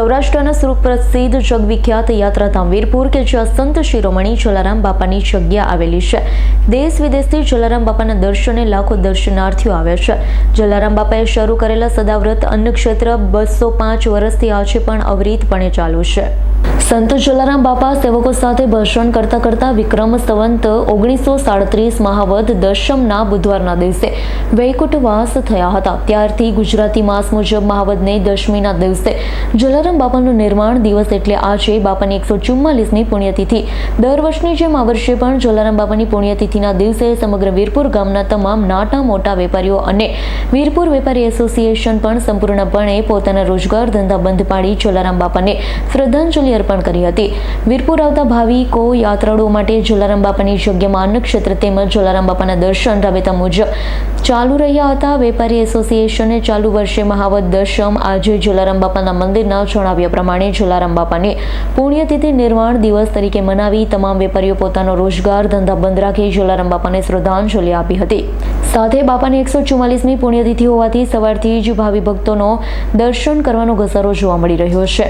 સૌરાષ્ટ્રના સુપ્રસિદ્ધ જગવિખ્યાત યાત્રાધામ વીરપુર કે જ્યાં સંત શિરોમણી જલારામ બાપાની જગ્યા આવેલી છે. દેશ વિદેશથી જલારામ બાપાના દર્શને લાખો દર્શનાર્થીઓ આવે છે. જલારામ બાપાએ શરૂ કરેલા સદાવ્રત અન્નક્ષેત્ર બસો પાંચ વર્ષથી આજે પણ અવિરતપણે ચાલુ છે. સંત જલારામ બાપા સેવકો સાથે ભાષણ કરતા કરતા વિક્રમ સંવંત ઓગણીસો સાડત્રીસ મહાવદ દશમના બુધવારના દિવસે વૈકુંઠવાસ થયા હતા. ત્યારથી ગુજરાતી માસ મુજબ મહાવદને દશમીના દિવસે જલારામ બાપાનું નિર્માણ દિવસ એટલે આજે બાપાની એકસો ચુમ્માલીસની પુણ્યતિથિ. દર વર્ષની જેમ આ વર્ષે પણ જલારામ બાપાની પુણ્યતિથિના દિવસે સમગ્ર વીરપુર ગામના તમામ નાના મોટા વેપારીઓ અને વીરપુર વેપારી એસોસિએશન પણ સંપૂર્ણપણે પોતાના રોજગાર ધંધા બંધ પાડી જલારામ બાપાને શ્રદ્ધાંજલિ અર્પણ કરી હતી. વીરપુર આવતા ભાવિકો, યાત્રાળુઓ માટે જલારામ બાપાની જગ્યામાં અન્નક્ષેત્ર તેમજ જલારામ બાપાના દર્શન રાબેતા મુજબ ચાલુ રહ્યા હતા. વેપારી એસોસિએશને ચાલુ વર્ષે મહાવત દશમ, આજે જલારામ બાપાના મંદિરના જણાવ્યા પ્રમાણે જલારામ બાપાને પુણ્યતિથિ નિર્વાણ દિવસ તરીકે મનાવી તમામ વેપારીઓ પોતાનો રોજગાર ધંધા બંધ રાખી જલારામ બાપાને શ્રદ્ધાંજલિ આપી હતી. સાથે બાપાની એકસો ચુમ્માલીસમી પુણ્યતિથિ હોવાથી સવારથી જ ભાવિ ભક્તોનો દર્શન કરવાનો ઘસારો જોવા મળી રહ્યો છે.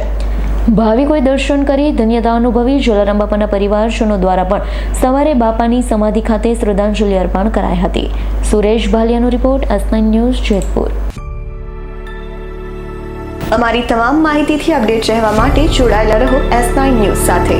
ભાવિકોએ દર્શન કરી ધન્યતા અનુભવી જલારામ બાપાના પરિવારજનો દ્વારા પણ સવારે બાપાની સમાધિ ખાતે શ્રદ્ધાંજલિ અર્પણ કરાઈ હતી. સુરેશ ભાલિયાનો રિપોર્ટ અસનાઇન ન્યૂઝ જેતપુર. અમારી તમામ માહિતીથી અપડેટ રહેવા માટે જોડાયેલા રહો એસ ન્યૂઝ સાથે.